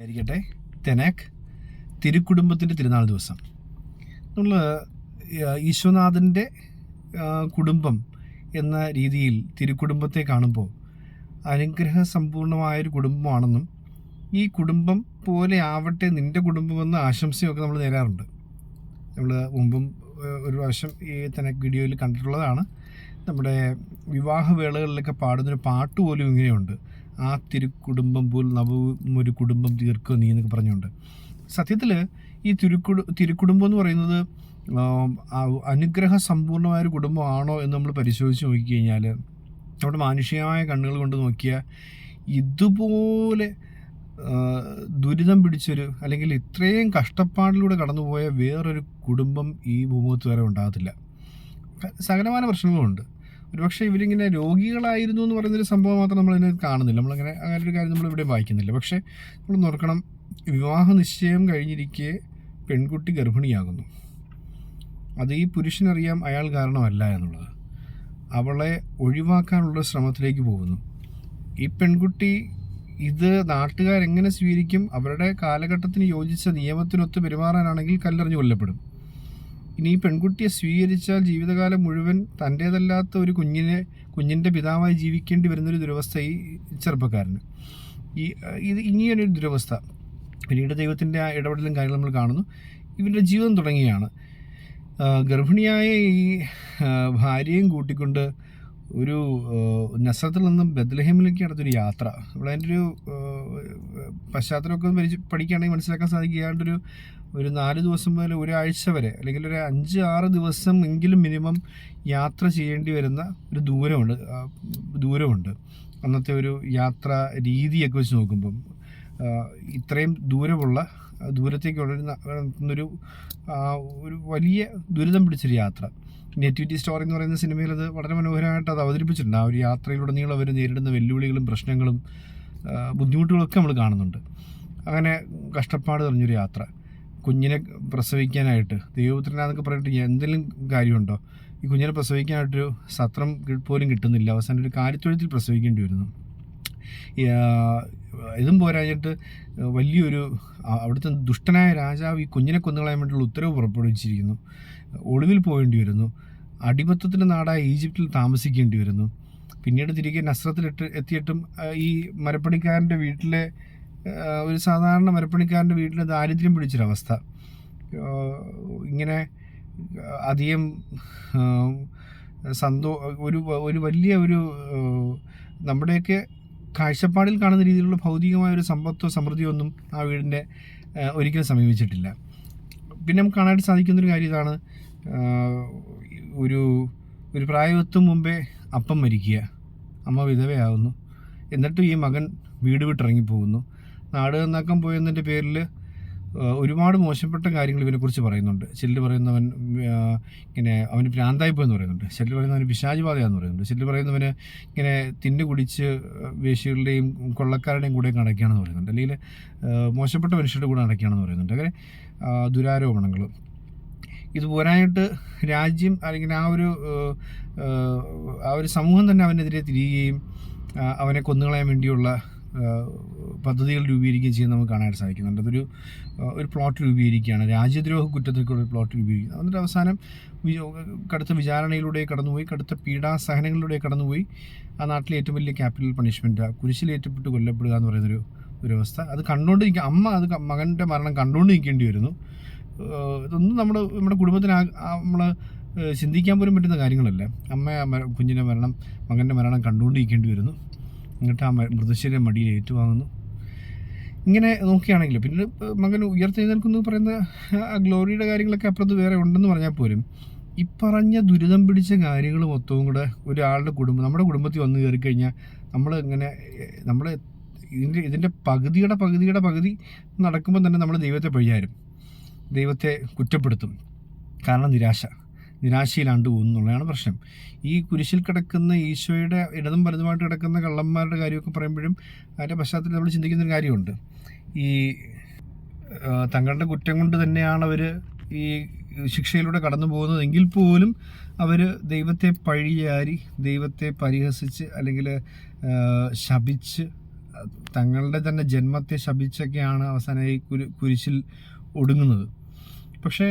ആയിരിക്കട്ടെ തെനാക്ക് തിരുക്കുടുംബത്തിന്റെ തിരുനാൾ ദിവസം. നമ്മൾ ഈശ്വനാഥന്റെ കുടുംബം എന്ന രീതിയിൽ തിരുക്കുടുംബത്തെ കാണുമ്പോൾ അനുഗ്രഹ സമ്പൂർണമായൊരു കുടുംബമാണെന്നും ഈ കുടുംബം പോലെ ആവട്ടെ നിന്റെ കുടുംബമെന്ന ആശംസയൊക്കെ നമ്മൾ നേരാറുണ്ട്. നമ്മൾ മുമ്പും ഒരു പ്രാവശ്യം ഈ തെനക്ക് വീഡിയോയിൽ കണ്ടിട്ടുള്ളതാണ്. നമ്മുടെ വിവാഹവേളകളിലൊക്കെ പാടുന്നൊരു പാട്ട് പോലും ഇങ്ങനെയുണ്ട്. ആ തിരുക്കുടുംബം പോൽ നവവും ഒരു കുടുംബം തീർക്കുക നീ എന്നൊക്കെ പറഞ്ഞുകൊണ്ട്. സത്യത്തിൽ ഈ തിരുക്കുടു തിരുക്കുടുംബം എന്ന് പറയുന്നത് അനുഗ്രഹ സമ്പൂർണമായ ഒരു കുടുംബമാണോ എന്ന് നമ്മൾ പരിശോധിച്ച് നോക്കിക്കഴിഞ്ഞാൽ നമ്മുടെ മാനുഷികമായ കണ്ണുകൾ കൊണ്ട് നോക്കിയാൽ ഇതുപോലെ ദുരിതം പിടിച്ചൊരു അല്ലെങ്കിൽ ഇത്രയും കഷ്ടപ്പാടിലൂടെ കടന്നുപോയ വേറൊരു കുടുംബം ഈ ഭൂമുഖത്ത് വരെ ഉണ്ടാകത്തില്ല. സകലമായ പ്രശ്നങ്ങളുണ്ട് ഒരുപക്ഷെ ഇവരിങ്ങനെ രോഗികളായിരുന്നു എന്ന് പറയുന്നൊരു സംഭവം മാത്രം നമ്മളതിനെ കാണുന്നില്ല. നമ്മളങ്ങനെ അങ്ങനെ ഒരു കാര്യം നമ്മൾ ഇവിടെ വായിക്കുന്നില്ല. പക്ഷേ നമ്മൾ നോക്കണം വിവാഹ നിശ്ചയം കഴിഞ്ഞിരിക്കെ പെൺകുട്ടി ഗർഭിണിയാകുന്നു. അത് ഈ പുരുഷനറിയാം അയാൾ കാരണമല്ല എന്നുള്ളത്. അവളെ ഒഴിവാക്കാനുള്ള ശ്രമത്തിലേക്ക് പോകുന്നു. ഈ പെൺകുട്ടി ഇത് നാട്ടുകാരെങ്ങനെ സ്വീകരിക്കും? അവരുടെ കാലഘട്ടത്തിന് യോജിച്ച നിയമത്തിനൊത്ത് പെരുമാറാനാണെങ്കിൽ കല്ലെറിഞ്ഞ് കൊല്ലപ്പെടും. ഇനി ഈ പെൺകുട്ടിയെ സ്വീകരിച്ചാൽ ജീവിതകാലം മുഴുവൻ തന്റേതല്ലാത്ത ഒരു കുഞ്ഞിനെ കുഞ്ഞിന്റെ പിതാവായി ജീവിക്കേണ്ടി വരുന്നൊരു ദുരവസ്ഥ ഈ ചെറുപ്പക്കാരന്. ഈ ഇത് ഇനിയൊരു ദുരവസ്ഥ. പിന്നീട് ദൈവത്തിന്റെ ആ ഇടപെടലും കാര്യങ്ങളും നമ്മൾ കാണുന്നു. ഇവരുടെ ജീവിതം തുടങ്ങിയാണ്. ഗർഭിണിയായ ഈ ഭാര്യയും കൂട്ടിക്കൊണ്ട് ഒരു നസത്തിൽ നിന്നും ബദ്ലഹേമിലേക്ക് നടത്തൊരു യാത്ര. ഇവിടെ അതിന്റെ ഒരു പശ്ചാത്തലമൊക്കെ പഠിക്കുകയാണെങ്കിൽ മനസ്സിലാക്കാൻ സാധിക്കുക ഏതാണ്ട് ഒരു നാല് ദിവസം മുതൽ ഒരാഴ്ച വരെ അല്ലെങ്കിൽ ഒരു അഞ്ച് ആറ് ദിവസം എങ്കിലും മിനിമം യാത്ര ചെയ്യേണ്ടി വരുന്ന ഒരു ദൂരമുണ്ട്. ദൂരമുണ്ട്. അന്നത്തെ ഒരു യാത്ര രീതിയൊക്കെ വെച്ച് നോക്കുമ്പം ഇത്രയും ദൂരമുള്ള ദൂരത്തേക്ക് ദൂരത്തേക്കുള്ള ഒരു ഒരു വലിയ ദുരിതം പിടിച്ചൊരു യാത്ര. നെറ്റിവിറ്റി സ്റ്റോറി എന്ന് പറയുന്ന സിനിമയിൽ അത് വളരെ മനോഹരമായിട്ട് അത് അവതരിപ്പിച്ചിട്ടുണ്ട്. ആ ഒരു യാത്രയിലുടനീളം അവർ നേരിടുന്ന വെല്ലുവിളികളും പ്രശ്നങ്ങളും ബുദ്ധിമുട്ടുകളൊക്കെ നമ്മൾ കാണുന്നുണ്ട്. അങ്ങനെ കഷ്ടപ്പാട് നിറഞ്ഞൊരു യാത്ര. കുഞ്ഞിനെ പ്രസവിക്കാനായിട്ട് ദൈവപുത്രനാന്നൊക്കെ പറഞ്ഞിട്ട് എന്തെങ്കിലും കാര്യമുണ്ടോ? ഈ കുഞ്ഞിനെ പ്രസവിക്കാനായിട്ടൊരു സത്രം പോലും കിട്ടുന്നില്ല. അവസാനം ഒരു കാര്യത്തൊഴുത്തിൽ പ്രസവിക്കേണ്ടി വരുന്നു. ഇതും പോരാഞ്ഞിട്ട് വലിയൊരു അവിടുത്തെ ദുഷ്ടനായ രാജാവ് ഈ കുഞ്ഞിനെ കൊന്നുകളയാൻ വേണ്ടിയുള്ള ഉത്തരവ് പുറപ്പെടുവിച്ചിരിക്കുന്നു. ഒളിവിൽ പോകേണ്ടി വരുന്നു. അടിമത്തത്തിന്റെ നാടായ ഈജിപ്തിൽ താമസിക്കേണ്ടി വരുന്നു. പിന്നീട് തിരികെ നസ്രത്തിലിട്ട് എത്തിയിട്ടും ഈ മരപ്പണിക്കാരന്റെ വീട്ടിലെ ഒരു സാധാരണ മരപ്പണിക്കാരന്റെ വീട്ടിൽ ദാരിദ്ര്യം പിടിച്ചൊരവസ്ഥ. ഇങ്ങനെ അധികം സന്തോ ഒരു ഒരു വലിയ ഒരു നമ്മുടെയൊക്കെ കാഴ്ചപ്പാടിൽ കാണുന്ന രീതിയിലുള്ള ഭൗതികമായ ഒരു സമ്പത്തോ സമൃദ്ധിയോ ഒന്നും ആ വീടിന്റെ ഒരിക്കലും സമീപിച്ചിട്ടില്ല. പിന്നെ നമുക്ക് കാണാനായിട്ട് സാധിക്കുന്നൊരു കാര്യം ഇതാണ് ഒരു ഒരു പ്രായവത്തും മുമ്പേ അപ്പം മരിക്കുക. അമ്മ വിധവയാവുന്നു. എന്നിട്ടും ഈ മകൻ വീട് വിട്ടിറങ്ങിപ്പോകുന്നു. നാട് നന്നാക്കാൻ പോയെന്നതിന്റെ പേരിൽ ഒരുപാട് മോശപ്പെട്ട കാര്യങ്ങൾ ഇവനെക്കുറിച്ച് പറയുന്നുണ്ട്. ചിലർ പറയുന്നവൻ ഇങ്ങനെ അവന് ഭ്രാന്തായി പോയെന്ന് പറയുന്നുണ്ട്. ചിലർ പറയുന്നവന് പിശാചുബാധയാന്ന് പറയുന്നുണ്ട്. ചിലർ പറയുന്നവന് ഇങ്ങനെ തിന്നു കുടിച്ച് വേശികളുടെയും കൊള്ളക്കാരുടെയും കൂടെ അടയ്ക്കുകയാണെന്ന് പറയുന്നുണ്ട്. അല്ലെങ്കിൽ മോശപ്പെട്ട മനുഷ്യരുടെ കൂടെ അടയ്ക്കുകയാണെന്ന് പറയുന്നുണ്ട്. അങ്ങനെ ദുരാരോപണങ്ങൾ. ഇത് പോരാനായിട്ട് രാജ്യം അല്ലെങ്കിൽ ആ ഒരു ആ ഒരു സമൂഹം തന്നെ അവനെതിരെ തിരിയുകയും അവനെ കൊന്നുകളയാൻ വേണ്ടിയുള്ള പദ്ധതികൾ രൂപീകരിക്കുകയും ചെയ്യുന്നത് നമുക്ക് കാണാനായിട്ട് സാധിക്കുന്നുണ്ട്. അതൊരു ഒരു പ്ലോട്ട് രൂപീകരിക്കുകയാണ്. രാജ്യദ്രോഹ കുറ്റത്തിലേക്കുള്ള ഒരു പ്ലോട്ട് രൂപീകരിക്കുന്നത് എന്നിട്ട് അവസാനം കടുത്ത വിചാരണയിലൂടെ കടന്നുപോയി കടുത്ത പീഡാസഹനങ്ങളിലൂടെ കടന്നുപോയി. ആ നാട്ടിലെ ഏറ്റവും വലിയ ക്യാപിറ്റൽ പണിഷ്മെന്റ് കുരിശിലേറ്റപ്പെട്ട് കൊല്ലപ്പെടുക എന്ന് പറയുന്നൊരു ഒരു അവസ്ഥ. അത് കണ്ടുകൊണ്ടിരിക്കുക അമ്മ അത് മകന്റെ മരണം കണ്ടുകൊണ്ടിരിക്കേണ്ടി വരുന്നു. ഇതൊന്നും നമ്മുടെ നമ്മുടെ കുടുംബത്തിന് നമ്മൾ ചിന്തിക്കാൻ പോലും പറ്റുന്ന കാര്യങ്ങളല്ല. അമ്മ കുഞ്ഞിന്റെ മരണം മകന്റെ മരണം കണ്ടുകൊണ്ടിരിക്കേണ്ടി വരുന്നു. എന്നിട്ട് ആ മൃതശരീരം മടിയിൽ ഏറ്റുവാങ്ങുന്നു. ഇങ്ങനെ നോക്കുകയാണെങ്കിൽ പിന്നെ മകൻ ഉയർത്തെഴുന്നേൽക്കുന്നു പറയുന്ന ആ ഗ്ലോറിയുടെ കാര്യങ്ങളൊക്കെ അപ്പുറത്ത് വേറെ ഉണ്ടെന്ന് പറഞ്ഞാൽ പോലും ഈ പറഞ്ഞ ദുരിതം പിടിച്ച കാര്യങ്ങൾ മൊത്തവും കൂടെ ഒരാളുടെ കുടുംബം നമ്മുടെ കുടുംബത്തിൽ വന്നു കയറി കഴിഞ്ഞാൽ നമ്മൾ ഇങ്ങനെ നമ്മൾ ഇതിന്റെ ഇതിന്റെ പകുതിയുടെ പകുതിയുടെ പകുതി നടക്കുമ്പോൾ തന്നെ നമ്മൾ ദൈവത്തെ പഴിയാരും ദൈവത്തെ കുറ്റപ്പെടുത്തും. കാരണം നിരാശ. നിരാശയിലാണ്ട് പോകുന്നു എന്നുള്ളതാണ് പ്രശ്നം. ഈ കുരിശിൽ കിടക്കുന്ന ഈശോയുടെ ഇടതും വലതുമായിട്ട് കിടക്കുന്ന കള്ളന്മാരുടെ കാര്യമൊക്കെ പറയുമ്പോഴും അതിന്റെ പശ്ചാത്തലത്തിൽ നമ്മൾ ചിന്തിക്കുന്ന ഒരു കാര്യമുണ്ട്. ഈ തങ്ങളുടെ കുറ്റം കൊണ്ട് തന്നെയാണ് അവർ ഈ ശിക്ഷയിലൂടെ കടന്നു പോകുന്നതെങ്കിൽ പോലും അവർ ദൈവത്തെ പഴിയാരി ദൈവത്തെ പരിഹസിച്ച് അല്ലെങ്കിൽ ശപിച്ച് തങ്ങളുടെ തന്നെ ജന്മത്തെ ശപിച്ചൊക്കെയാണ് അവസാനം ഈ കുരിശിൽ ഒടുങ്ങുന്നത്. പക്ഷേ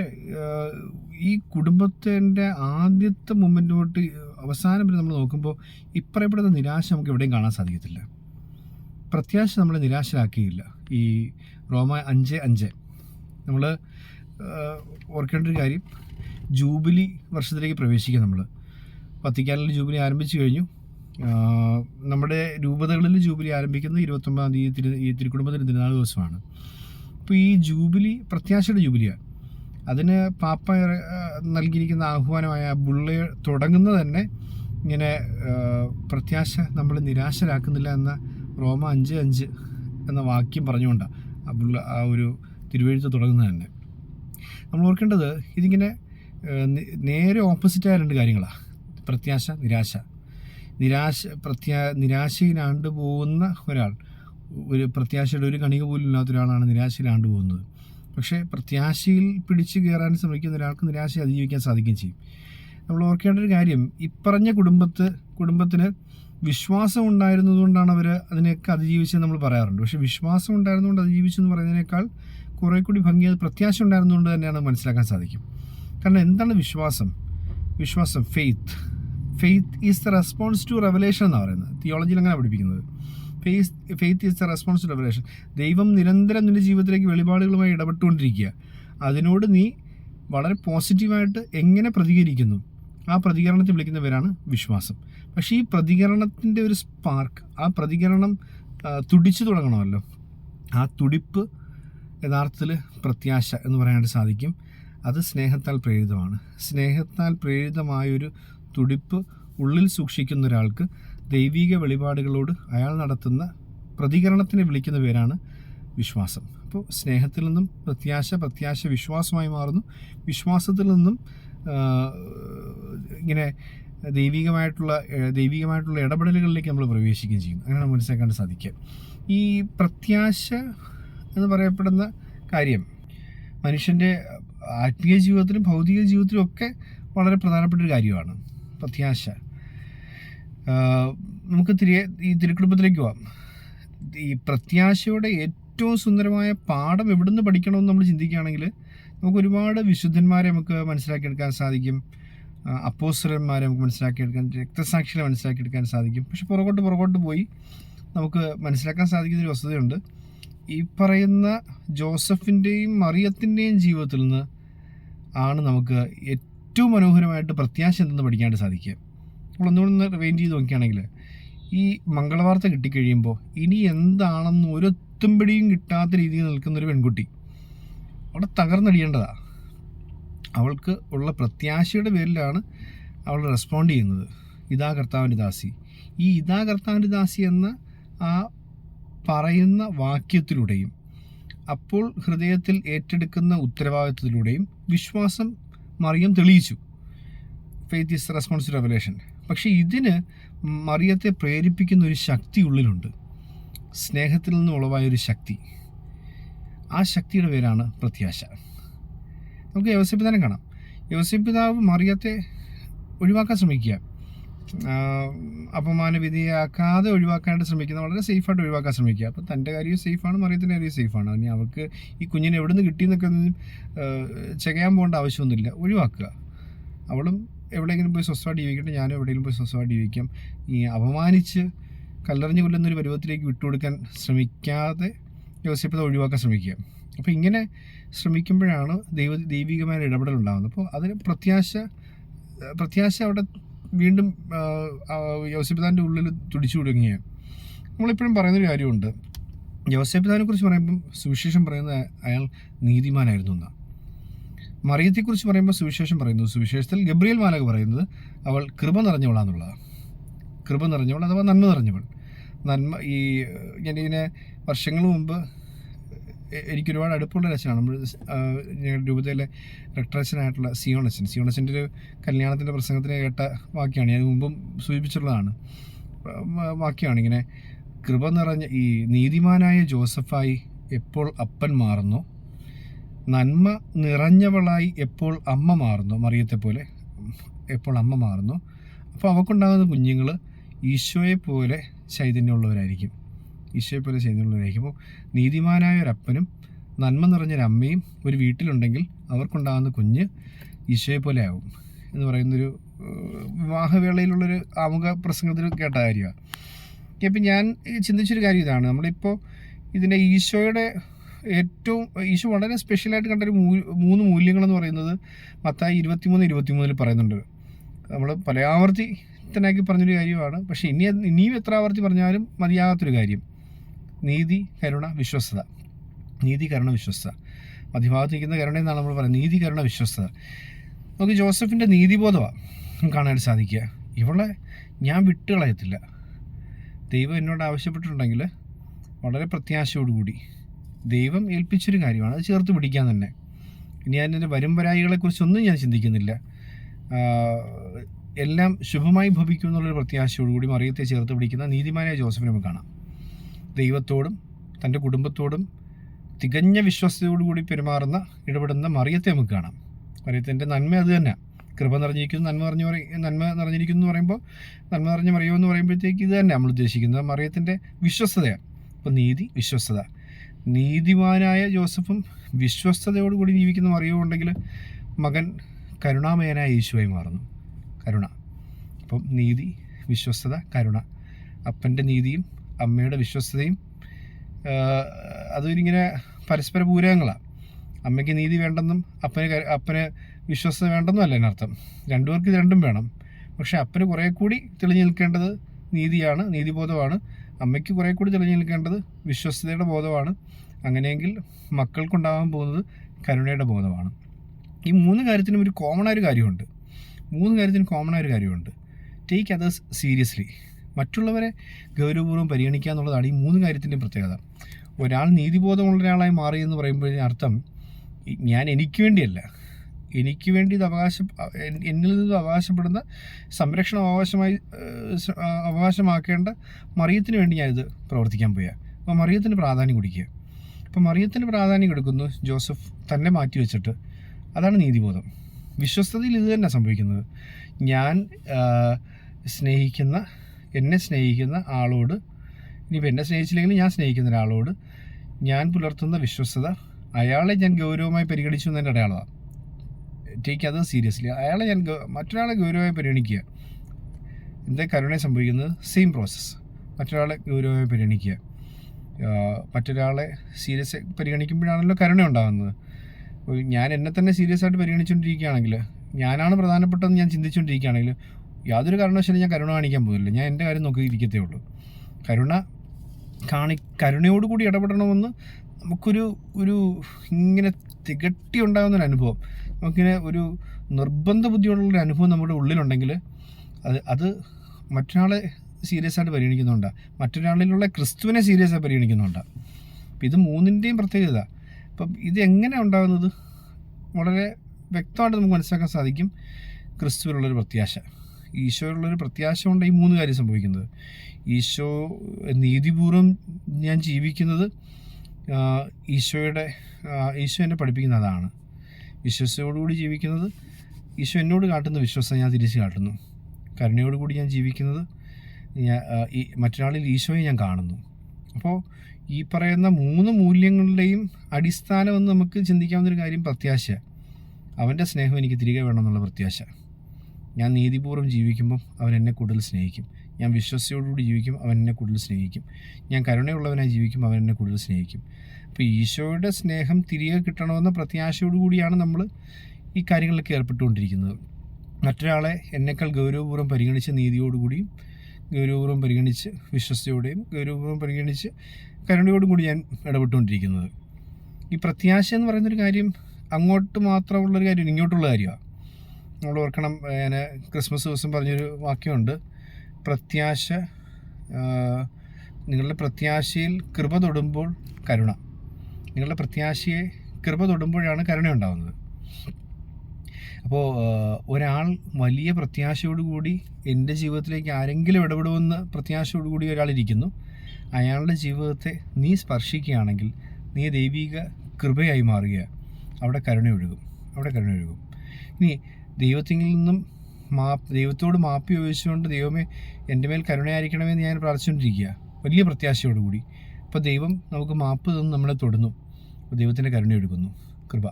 ഈ കുടുംബത്തിന്റെ ആദ്യത്തെ മൊമെന്റ് തൊട്ട് അവസാനം വരെ നമ്മൾ നോക്കുമ്പോൾ ഇപ്പറയപ്പെടുന്ന നിരാശ നമുക്ക് എവിടെയും കാണാൻ സാധിക്കത്തില്ല. പ്രത്യാശ നമ്മളെ നിരാശരാക്കിയില്ല ഈ റോമ അഞ്ച് അഞ്ച് നമ്മൾ ഓർക്കേണ്ട ഒരു കാര്യം ജൂബിലി വർഷത്തിലേക്ക് പ്രവേശിക്കുക നമ്മൾ. വത്തിക്കാനിൽ ജൂബിലി ആരംഭിച്ചു കഴിഞ്ഞു. നമ്മുടെ രൂപതകളിൽ ജൂബിലി ആരംഭിക്കുന്നത് ഇരുപത്തൊമ്പതാം തീയതി തിരു ഈ തിരുക്കുടുംബത്തിന് തിരുനാൾ ദിവസമാണ്. അപ്പോൾ ഈ ജൂബിലി പ്രത്യാശയുടെ ജൂബിലിയാണ്. അതിന് പാപ്പ നൽകിയിരിക്കുന്ന ആഹ്വാനമായ ബുള്ള തുടങ്ങുന്ന തന്നെ ഇങ്ങനെ പ്രത്യാശ നമ്മൾ നിരാശരാക്കുന്നില്ല എന്ന റോമ അഞ്ച് അഞ്ച് എന്ന വാക്യം പറഞ്ഞുകൊണ്ടാണ് ആ ബുള്ള ആ ഒരു തിരുവഴുത്ത് തുടങ്ങുന്നത് തന്നെ. നമ്മൾ ഓർക്കേണ്ടത് ഇതിങ്ങനെ നേരെ ഓപ്പോസിറ്റ് നേരെ ഓപ്പോസിറ്റായ രണ്ട് കാര്യങ്ങളാണ് പ്രത്യാശ നിരാശ. നിരാശ പ്രത്യാ നിരാശയിലാണ്ട് പോകുന്ന ഒരാൾ ഒരു പ്രത്യാശയുടെ ഒരു കണിക പോലും ഇല്ലാത്ത ഒരാളാണ് നിരാശയിലാണ്ട് പോകുന്നത്. പക്ഷേ പ്രത്യാശയിൽ പിടിച്ചു കയറാൻ ശ്രമിക്കുന്ന ഒരാൾക്ക് നിരാശയെ അതിജീവിക്കാൻ സാധിക്കുകയും ചെയ്യും. നമ്മൾ ഓർക്കേണ്ട ഒരു കാര്യം ഇപ്പറഞ്ഞ കുടുംബത്ത് കുടുംബത്തിന് വിശ്വാസം ഉണ്ടായിരുന്നതുകൊണ്ടാണ് അവർ അതിനെയൊക്കെ അതിജീവിച്ചെന്ന് നമ്മൾ പറയാറുണ്ട്. പക്ഷേ വിശ്വാസം ഉണ്ടായിരുന്നുകൊണ്ട് അതിജീവിച്ചെന്ന് പറയുന്നതിനേക്കാൾ കുറേ കൂടി ഭംഗി അത് പ്രത്യാശ ഉണ്ടായിരുന്നുകൊണ്ട് തന്നെയാണ് മനസ്സിലാക്കാൻ സാധിക്കും. കാരണം എന്താണ് വിശ്വാസം? വിശ്വാസം faith faith is the response to revelation എന്നാണ് പറയുന്നത്. തിയോളജിയിൽ അങ്ങനെ പഠിപ്പിക്കുന്നത്. Faith faith is the response revelation ദൈവം നിരന്തരം നിന്റെ ജീവിതത്തിലേക്ക് വെളിപാടുകളുമായി ഇടപെട്ടുകൊണ്ടിരിക്കുക. അതിനോട് നീ വളരെ പോസിറ്റീവായിട്ട് എങ്ങനെ പ്രതികരിക്കുന്നു? ആ പ്രതികരണത്തെ വിളിക്കുന്നവരാണ് വിശ്വാസം. പക്ഷേ ഈ പ്രതികരണത്തിന്റെ ഒരു സ്പാർക്ക് ആ പ്രതികരണം തുടിച്ചു തുടങ്ങണമല്ലോ. ആ തുടിപ്പ് യഥാർത്ഥത്തിൽ പ്രത്യാശ എന്ന് പറയാനായിട്ട് സാധിക്കും. അത് സ്നേഹത്താൽ പ്രേരിതമാണ്. സ്നേഹത്താൽ പ്രേരിതമായൊരു തുടിപ്പ് ഉള്ളിൽ സൂക്ഷിക്കുന്ന ഒരാൾക്ക് ദൈവിക വെളിപാടുകളോട് അയാൾ നടത്തുന്ന പ്രതികരണത്തിന് വിളിക്കുന്ന പേരാണ് വിശ്വാസം. അപ്പോൾ സ്നേഹത്തിൽ നിന്നും പ്രത്യാശ പ്രത്യാശ വിശ്വാസമായി മാറുന്നു. വിശ്വാസത്തിൽ നിന്നും ഇങ്ങനെ ദൈവികമായിട്ടുള്ള ദൈവികമായിട്ടുള്ള ഇടപെടലുകളിലേക്ക് നമ്മൾ പ്രവേശിക്കുകയും ചെയ്യും അങ്ങനെ മനസ്സിലാക്കാൻ സാധിക്കുക. ഈ പ്രത്യാശ എന്ന് പറയപ്പെടുന്ന കാര്യം മനുഷ്യന്റെ ആത്മീയ ജീവിതത്തിലും ഭൗതിക ജീവിതത്തിലും ഒക്കെ വളരെ പ്രധാനപ്പെട്ട ഒരു കാര്യമാണ്. പ്രത്യാശ. നമുക്ക് തിരികെ ഈ തിരുക്കുടുംബത്തിലേക്ക് പോവാം. ഈ പ്രത്യാശയുടെ ഏറ്റവും സുന്ദരമായ പാഠം എവിടുന്ന് പഠിക്കണമെന്ന് നമ്മൾ ചിന്തിക്കുകയാണെങ്കിൽ നമുക്ക് ഒരുപാട് വിശുദ്ധന്മാരെ നമുക്ക് മനസ്സിലാക്കിയെടുക്കാൻ സാധിക്കും. അപ്പോസ്റ്റർമാരെ നമുക്ക് മനസ്സിലാക്കിയെടുക്കാൻ രക്തസാക്ഷികളെ മനസ്സിലാക്കിയെടുക്കാൻ സാധിക്കും. പക്ഷെ പുറകോട്ട് പുറകോട്ട് പോയി നമുക്ക് മനസ്സിലാക്കാൻ സാധിക്കുന്ന ഒരു വസ്തുതയുണ്ട്. ഈ പറയുന്ന ജോസഫിന്റെയും മറിയത്തിന്റെയും ജീവിതത്തിൽ നിന്ന് ആണ് നമുക്ക് ഏറ്റവും മനോഹരമായിട്ട് പ്രത്യാശ എന്തെന്ന് പഠിക്കാനായിട്ട് സാധിക്കുക. നമ്മൾ ഒന്നുകൂടെ റിവൈൻഡ് ചെയ്ത് നോക്കുകയാണെങ്കിൽ ഈ മംഗളവാർത്ത കിട്ടിക്കഴിയുമ്പോൾ ഇനി എന്താണെന്ന് ഒരു ഒത്തുംപിടിയും കിട്ടാത്ത രീതിയിൽ നിൽക്കുന്ന ഒരു പെൺകുട്ടി അവിടെ തകർന്നടിയേണ്ടതാണ് അവൾക്ക് ഉള്ള പ്രത്യാശയുടെ പേരിലാണ് അവൾ റെസ്പോണ്ട് ചെയ്യുന്നത്. ഇതാ കർത്താവിന്റെ ദാസി. ഈ ഇതാ കർത്താവിന്റെ ദാസി എന്ന ആ പറയുന്ന വാക്യത്തിലൂടെയും അപ്പോൾ ഹൃദയത്തിൽ ഏറ്റെടുക്കുന്ന ഉത്തരവാദിത്വത്തിലൂടെയും വിശ്വാസം മറിയം തെളിയിച്ചു. ഫെയ്ത്ത് ഈസ് റെസ്പോൺസ് റെവലേഷൻ പക്ഷേ ഇതിന് മറിയത്തെ പ്രേരിപ്പിക്കുന്ന ഒരു ശക്തി ഉള്ളിലുണ്ട്. സ്നേഹത്തിൽ നിന്ന് ഉളവായ ഒരു ശക്തി. ആ ശക്തിയുടെ പേരാണ് പ്രത്യാശ. നമുക്ക് യോസപിതാനം കാണാം. യോസിപ്പിതാവ് മറിയത്തെ ഒഴിവാക്കാൻ ശ്രമിക്കുക. അപമാന വിധിയാക്കാതെ ഒഴിവാക്കാനായിട്ട് ശ്രമിക്കുന്ന വളരെ സേഫായിട്ട് ഒഴിവാക്കാൻ ശ്രമിക്കുക. അപ്പോൾ തന്റെ കാര്യവും സേഫാണ് മറിയത്തിന്റെ കാര്യവും സേഫാണ്. ഇനി അവർക്ക് ഈ കുഞ്ഞിനെ എവിടെ നിന്ന് കിട്ടിയെന്നൊക്കെ ചെകയാൻ പോകേണ്ട ആവശ്യമൊന്നുമില്ല. ഒഴിവാക്കുക. അവളും എവിടെയെങ്കിലും പോയി സ്വസ്ഥമായിട്ട് ജീവിക്കട്ടെ ഞാനും എവിടെയെങ്കിലും പോയി സ്വസ്ഥമായിട്ട് ജീവിക്കാം. ഈ അപമാനിച്ച് കല്ലെറിഞ്ഞ് കൊല്ലുന്ന ഒരു പരുവത്തിലേക്ക് വിട്ടുകൊടുക്കാൻ ശ്രമിക്കാതെ യോസിപ്പത ഒഴിവാക്കാൻ ശ്രമിക്കുക. അപ്പോൾ ഇങ്ങനെ ശ്രമിക്കുമ്പോഴാണ് ദൈവ ദൈവികമായ ഇടപെടൽ ഉണ്ടാകുന്നത്. അപ്പോൾ അതിന് പ്രത്യാശ പ്രത്യാശ അവിടെ വീണ്ടും യോസിപ്പിതാന്റെ ഉള്ളിൽ തുടിച്ചു തുടങ്ങിയ നമ്മളിപ്പോഴും പറയുന്നൊരു കാര്യമുണ്ട്. യോസേപ്പിതാനെ കുറിച്ച് പറയുമ്പം സുവിശേഷം പറയുന്നത് അയാൾ നീതിമാനായിരുന്നു എന്നാണ്. മറിയത്തെക്കുറിച്ച് പറയുമ്പോൾ സുവിശേഷം പറയുന്നു. സുവിശേഷത്തിൽ ഗബ്രിയൽ മാലക പറയുന്നത് അവൾ കൃപ നിറഞ്ഞവളാന്നുള്ളതാണ് കൃപ നിറഞ്ഞവൾ അഥവാ നന്മ നിറഞ്ഞവൾ. നന്മ ഈ ഞാനിങ്ങനെ വർഷങ്ങൾ മുമ്പ് എനിക്കൊരുപാട് അടുപ്പമുള്ള രചനയാണ് നമ്മൾ ഞങ്ങളുടെ രൂപതയിലെ റെക്ടറച്ചനായിട്ടുള്ള സിയോണച്ചൻ സിയോണച്ചന്റെ ഒരു കല്യാണത്തിന്റെ പ്രസംഗത്തിന് കേട്ട വാക്യമാണ്. ഞാൻ മുമ്പും സൂചിപ്പിച്ചിട്ടുള്ളതാണ്. വാക്യാണ് വാക്യമാണ് ഇങ്ങനെ കൃപ നിറഞ്ഞ ഈ നീതിമാനായ ജോസഫായി എപ്പോൾ അപ്പൻ മാറുന്നു? നന്മ നിറഞ്ഞവളായി എപ്പോൾ അമ്മ മാറുന്നു? മറിയത്തെ പോലെ എപ്പോൾ അമ്മ മാറുന്നു? അപ്പോൾ അവക്കുണ്ടാകുന്ന കുഞ്ഞുങ്ങൾ ഈശോയെ പോലെ ചൈതന്യമുള്ളവരായിരിക്കും. ഈശോയെ പോലെ ചൈതന്യമുള്ളവരായിരിക്കും. അപ്പോൾ നീതിമാനായ ഒരപ്പനും നന്മ നിറഞ്ഞൊരമ്മയും ഒരു വീട്ടിലുണ്ടെങ്കിൽ അവർക്കുണ്ടാകുന്ന കുഞ്ഞ് ഈശോയെ പോലെ ആവും എന്ന് പറയുന്നൊരു വിവാഹവേളയിലുള്ളൊരു ആമുഖ പ്രസംഗത്തിൽ കേട്ട കാര്യമാണ്. ഇപ്പം ഞാൻ ചിന്തിച്ചൊരു കാര്യം ഇതാണ്. നമ്മളിപ്പോൾ ഇതിന്റെ ഈശോയുടെ ഏറ്റവും ഈശോ വളരെ സ്പെഷ്യലായിട്ട് കണ്ടൊരു മൂ- മൂന്ന് മൂല്യങ്ങളെന്ന് പറയുന്നത് മത്തായി ഇരുപത്തിമൂന്ന് ഇരുപത്തിമൂന്നിൽ പറയുന്നുണ്ട്. നമ്മൾ പല ആവർത്തി തന്നാക്കി പറഞ്ഞൊരു കാര്യമാണ്. പക്ഷേ ഇനി ഇനിയും എത്ര ആവർത്തി പറഞ്ഞാലും മതിയാകാത്തൊരു കാര്യം. നീതി കരുണ വിശ്വസ്തത. നീതി കരുണ വിശ്വസ്തത. മധ്യഭാഗത്ത് നിൽക്കുന്ന കരുണ എന്നാണ് നമ്മൾ പറയുന്നത്. നീതി കരുണ വിശ്വസ്തത. നമുക്ക് ജോസഫിന്റെ നീതിബോധമാണ് കാണാനായിട്ട് സാധിക്കുക. ഇവളെ ഞാൻ വിട്ടുകളയത്തില്ല. ദൈവം എന്നോട് ആവശ്യപ്പെട്ടിട്ടുണ്ടെങ്കിൽ വളരെ പ്രത്യാശയോടുകൂടി ദൈവം ഏൽപ്പിച്ചൊരു കാര്യമാണ്. അത് ചേർത്ത് പിടിക്കാൻ തന്നെ. ഇനി അതിന്റെ വരുംപരായികളെക്കുറിച്ചൊന്നും ഞാൻ ചിന്തിക്കുന്നില്ല. എല്ലാം ശുഭമായി ഭവിക്കും എന്നുള്ളൊരു പ്രത്യാശയോടുകൂടി മറിയത്തെ ചേർത്ത് പിടിക്കുന്ന നീതിമാനായ ജോസഫിനെ നമുക്ക് കാണാം. ദൈവത്തോടും തന്റെ കുടുംബത്തോടും തികഞ്ഞ വിശ്വാസത്തോടുകൂടി പെരുമാറുന്ന ഇടപെടുന്ന മറിയത്തെ നമുക്ക് കാണാം. മറിയത്തിന്റെ നന്മ അത് തന്നെ. കൃപ നിറഞ്ഞിരിക്കുന്നു നന്മ നിറഞ്ഞു നന്മ നിറഞ്ഞിരിക്കുന്നു എന്ന് പറയുമ്പോൾ നന്മ നിറഞ്ഞ് മറിയുമെന്ന് പറയുമ്പോഴത്തേക്ക് ഇത് തന്നെ. നമ്മൾ ഉദ്ദേശിക്കുന്നത് മറിയത്തിന്റെ വിശ്വസ്തതയാണ്. അപ്പോൾ നീതി വിശ്വസ്തത. നീതിമാനായ ജോസഫും വിശ്വസ്തയോടുകൂടി ജീവിക്കുന്ന മറിയോ ഉണ്ടെങ്കിൽ മകൻ കരുണാമയനായ യേശുവായി മാറുന്നു. കരുണ. അപ്പം നീതി വിശ്വസ്തത കരുണ. അപ്പന്റെ നീതിയും അമ്മയുടെ വിശ്വസ്തതയും അതിങ്ങനെ പരസ്പര പൂരകങ്ങളാണ് അമ്മയ്ക്ക് നീതി വേണ്ടെന്നും അപ്പന് അപ്പന് വിശ്വസ്തത വേണ്ടെന്നും അല്ല എന്നർത്ഥം രണ്ടുപേർക്ക് ഇത് രണ്ടും വേണം. പക്ഷെ അപ്പന് കുറേ കൂടി തെളിഞ്ഞു നിൽക്കേണ്ടത് നീതിയാണ് നീതിബോധമാണ്. അമ്മയ്ക്ക് കുറേ കൂടി തെളിഞ്ഞു നിൽക്കേണ്ടത് വിശ്വസ്തയുടെ ബോധമാണ്. അങ്ങനെയെങ്കിൽ മക്കൾക്കുണ്ടാകാൻ പോകുന്നത് കരുണയുടെ ബോധമാണ്. ഈ മൂന്ന് കാര്യത്തിനും ഒരു കോമൺ ആയൊരു കാര്യമുണ്ട്. മൂന്ന് കാര്യത്തിനും കോമൺ ആയൊരു കാര്യമുണ്ട്. ടേക്ക് അതേഴ്സ് സീരിയസ്ലി മറ്റുള്ളവരെ ഗൗരവപൂർവം പരിഗണിക്കുക എന്നുള്ളതാണ് ഈ മൂന്ന് കാര്യത്തിന്റെ പ്രത്യേകത. ഒരാൾ നീതിബോധമുള്ള ഒരാളായി മാറി എന്ന് പറയുമ്പോഴേ അർത്ഥം ഞാൻ എനിക്ക് വേണ്ടിയല്ല. എനിക്ക് വേണ്ടി ഇത് അവകാശ എന്നിൽ നിന്ന് അവകാശപ്പെടുന്ന സംരക്ഷണം അവകാശമായി അവകാശമാക്കേണ്ട മറിയത്തിന് വേണ്ടി ഞാനിത് പ്രവർത്തിക്കാൻ പോയാ അപ്പോൾ മറിയത്തിന് പ്രാധാന്യം കൊടുക്കുക. അപ്പോൾ മറിയത്തിന് പ്രാധാന്യം കൊടുക്കുന്നു ജോസഫ് തന്നെ മാറ്റി വെച്ചിട്ട്. അതാണ് നീതിബോധം. വിശ്വസ്തതയിൽ ഇത് തന്നെ സംഭവിക്കുന്നത്. ഞാൻ സ്നേഹിക്കുന്ന എന്നെ സ്നേഹിക്കുന്ന ആളോട് ഇനിയിപ്പോൾ എന്നെ സ്നേഹിച്ചില്ലെങ്കിൽ ഞാൻ സ്നേഹിക്കുന്ന ഒരാളോട് ഞാൻ പുലർത്തുന്ന വിശ്വസ്തത അയാളെ ഞാൻ ഗൗരവമായി പരിഗണിച്ചു എന്നതിന്റെ അടയാളമാണ്. ടേക്ക് അത് സീരിയസ്ലി അയാളെ ഞാൻ മറ്റൊരാളെ ഗൗരവമായി പരിഗണിക്കുക. എന്താ കരുണയെ സംഭവിക്കുന്നത്? സെയിം പ്രോസസ്സ് മറ്റൊരാളെ ഗൗരവമായി പരിഗണിക്കുക. മറ്റൊരാളെ സീരിയസ് പരിഗണിക്കുമ്പോഴാണല്ലോ കരുണ ഉണ്ടാകുന്നത്. ഞാൻ എന്നെ തന്നെ സീരിയസ് ആയിട്ട് പരിഗണിച്ചുകൊണ്ടിരിക്കുകയാണെങ്കിൽ ഞാനാണ് പ്രധാനപ്പെട്ടതെന്ന് ഞാൻ ചിന്തിച്ചുകൊണ്ടിരിക്കുകയാണെങ്കിൽ യാതൊരു കാരണവശാലും ഞാൻ കരുണ കാണിക്കാൻ പോകുന്നില്ല. ഞാൻ എന്റെ കാര്യം നോക്കിയിരിക്കത്തേ ഉള്ളൂ. കരുണ കാണി കരുണയോടുകൂടി ഇടപെടണമെന്ന് നമുക്കൊരു ഒരു ഇങ്ങനെ തികട്ടി ഉണ്ടാകുന്നൊരു അനുഭവം. നമുക്കിങ്ങനെ ഒരു നിർബന്ധ ബുദ്ധിയോടുള്ളൊരു അനുഭവം നമ്മുടെ ഉള്ളിലുണ്ടെങ്കിൽ അത് അത് മറ്റൊരാളെ സീരിയസ് ആയിട്ട് പരിഗണിക്കുന്നുണ്ട്. മറ്റൊരാളിലുള്ള ക്രിസ്തുവിനെ സീരിയസ് ആയി പരിഗണിക്കുന്നുണ്ട്. ഇത് മൂന്നിന്റെയും പ്രത്യേകത. അപ്പം ഇത് എങ്ങനെ ഉണ്ടാകുന്നത്? വളരെ വ്യക്തമായിട്ട് നമുക്ക് മനസ്സിലാക്കാൻ സാധിക്കും. ക്രിസ്തുവിലുള്ളൊരു പ്രത്യാശ. ഈശോയിലുള്ളൊരു പ്രത്യാശ കൊണ്ട് ഈ മൂന്ന് കാര്യം സംഭവിക്കുന്നത്. ഈശോ നീതിപൂർവം ഞാൻ ജീവിക്കുന്നത് ഈശോയുടെ ഈശോ എന്നെ പഠിപ്പിക്കുന്ന അതാണ് വിശ്വസയോടുകൂടി ജീവിക്കുന്നത് ഈശോ എന്നോട് കാട്ടുന്ന വിശ്വസം ഞാൻ തിരിച്ച് കാട്ടുന്നു. കരുണയോടുകൂടി ഞാൻ ജീവിക്കുന്നത് ഞാൻ ഈ മറ്റൊരാളിൽ ഈശോയെ ഞാൻ കാണുന്നു. അപ്പോൾ ഈ പറയുന്ന മൂന്ന് മൂല്യങ്ങളുടെയും അടിസ്ഥാനമെന്ന് നമുക്ക് ചിന്തിക്കാവുന്നൊരു കാര്യം പ്രത്യാശ. അവന്റെ സ്നേഹം എനിക്ക് തിരികെ വേണം എന്നുള്ള പ്രത്യാശ. ഞാൻ നീതിപൂർവം ജീവിക്കുമ്പം അവൻ എന്നെ കൂടുതൽ സ്നേഹിക്കും. ഞാൻ വിശ്വസയോടുകൂടി ജീവിക്കും അവൻ എന്നെ കൂടുതൽ സ്നേഹിക്കും. ഞാൻ കരുണയുള്ളവനായി ജീവിക്കും അവൻ എന്നെ കൂടുതൽ സ്നേഹിക്കും. അപ്പോൾ ഈശോയുടെ സ്നേഹം തിരികെ കിട്ടണമെന്ന പ്രത്യാശയോടു കൂടിയാണ് നമ്മൾ ഈ കാര്യങ്ങളിലൊക്കെ ഏർപ്പെട്ടുകൊണ്ടിരിക്കുന്നത്. മറ്റൊരാളെ എന്നേക്കാൾ ഗൗരവപൂർവം പരിഗണിച്ച നീതിയോടുകൂടിയും ഗൗരവപൂർവം പരിഗണിച്ച് വിശ്വസ്തയോടെയും ഗൗരവപൂർവം പരിഗണിച്ച് കരുണയോടും കൂടി ഞാൻ ഇടപെട്ടുകൊണ്ടിരിക്കുന്നത്. ഈ പ്രത്യാശ എന്ന് പറയുന്നൊരു കാര്യം അങ്ങോട്ട് മാത്രമുള്ളൊരു കാര്യം ഇങ്ങോട്ടുള്ള കാര്യമാണ്. നമ്മൾ ഓർക്കണം ഞാൻ ക്രിസ്മസ് ദിവസം പറഞ്ഞൊരു വാക്യമുണ്ട്. പ്രത്യാശ നിങ്ങളുടെ പ്രത്യാശയിൽ കൃപ തൊടുമ്പോൾ കരുണ. നിങ്ങളുടെ പ്രത്യാശയെ കൃപ തൊടുമ്പോഴാണ് കരുണ ഉണ്ടാകുന്നത് അപ്പോൾ ഒരാൾ വലിയ പ്രത്യാശയോടുകൂടി എന്റെ ജീവിതത്തിലേക്ക് ആരെങ്കിലും ഇടപെടുമെന്ന് പ്രത്യാശയോടുകൂടി ഒരാളിരിക്കുന്നു അയാളുടെ ജീവിതത്തെ നീ സ്പർശിക്കുകയാണെങ്കിൽ നീ ദൈവിക കൃപയായി മാറുക. അവിടെ കരുണ ഒഴുകും അവിടെ കരുണ ഒഴുകും ഇനി ദൈവത്തിൽ നിന്നും മാ ദൈവത്തോട് മാപ്പ് ചോദിച്ചുകൊണ്ട് ദൈവമേ എന്റെ മേൽ കരുണയായിരിക്കണമെന്ന് ഞാൻ പ്രാർത്ഥിച്ചുകൊണ്ടിരിക്കുക. വലിയ പ്രത്യാശയോടുകൂടി. അപ്പോൾ ദൈവം നമുക്ക് മാപ്പ് തന്ന് നമ്മളെ തൊടുന്നു. ദൈവത്തിന്റെ കരുണ ഒഴുകുന്നു. കൃപ.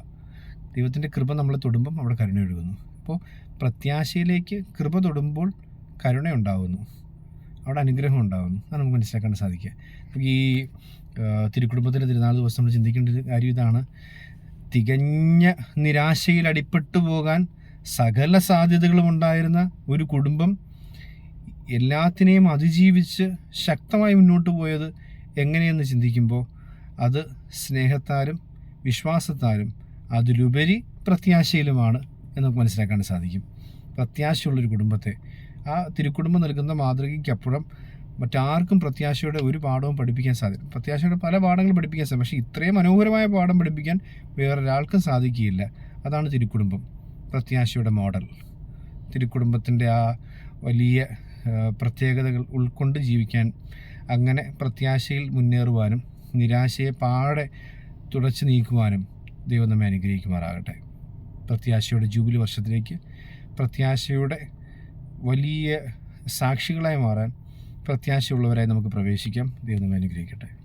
ദൈവത്തിന്റെ കൃപ നമ്മളെ തൊടുമ്പം അവിടെ കരുണ ഒഴുകുന്നു. അപ്പോൾ പ്രത്യാശയിലേക്ക് കൃപ തൊടുമ്പോൾ കരുണ ഉണ്ടാകുന്നു അവിടെ അനുഗ്രഹം ഉണ്ടാകുന്നു അത് നമുക്ക് മനസ്സിലാക്കാൻ സാധിക്കുക. നമുക്ക് ഈ തിരുക്കുടുംബത്തിന്റെ തിരുനാൾ ദിവസം നമ്മൾ ചിന്തിക്കേണ്ട കാര്യം ഇതാണ്. തികഞ്ഞ നിരാശയിൽ അടിപ്പെട്ടു പോകാൻ സകല സാധ്യതകളും ഉണ്ടായിരുന്ന ഒരു കുടുംബം എല്ലാത്തിനെയും അതിജീവിച്ച് ശക്തമായി മുന്നോട്ട് പോയത് എങ്ങനെയെന്ന് ചിന്തിക്കുമ്പോൾ അത് സ്നേഹത്താലും വിശ്വാസത്താലും അതിലുപരി പ്രത്യാശയിലുമാണ് എന്ന് നമുക്ക് മനസ്സിലാക്കാൻ സാധിക്കും. പ്രത്യാശയുള്ളൊരു കുടുംബത്തെ. ആ തിരുക്കുടുംബം നൽകുന്ന മാതൃകയ്ക്കപ്പുറം മറ്റാർക്കും പ്രത്യാശയുടെ ഒരു പാഠവും പഠിപ്പിക്കാൻ സാധിക്കും പ്രത്യാശയുടെ പല പാഠങ്ങൾ പഠിപ്പിക്കാൻ സാധിക്കും പക്ഷേ ഇത്രയും മനോഹരമായ പാഠം പഠിപ്പിക്കാൻ വേറൊരാൾക്കും സാധിക്കുകയില്ല. അതാണ് തിരുക്കുടുംബം. പ്രത്യാശയുടെ മോഡൽ. തിരുക്കുടുംബത്തിന്റെ ആ വലിയ പ്രത്യേകതകൾ ഉൾക്കൊണ്ട് ജീവിക്കാൻ അങ്ങനെ പ്രത്യാശയിൽ മുന്നേറുവാനും നിരാശയെ പാടെ തുടച്ചു നീക്കുവാനും ദൈവം അനുഗ്രഹിക്കുമാറാകട്ടെ. പ്രത്യാശയുടെ ജൂബിലി വർഷത്തിലേക്ക് പ്രത്യാശയുടെ വലിയ സാക്ഷികളായി മാറാൻ പ്രത്യാശയുള്ളവരായി നമുക്ക് പ്രവേശിക്കാം. ദൈവം നമ്മെ അനുഗ്രഹിക്കട്ടെ.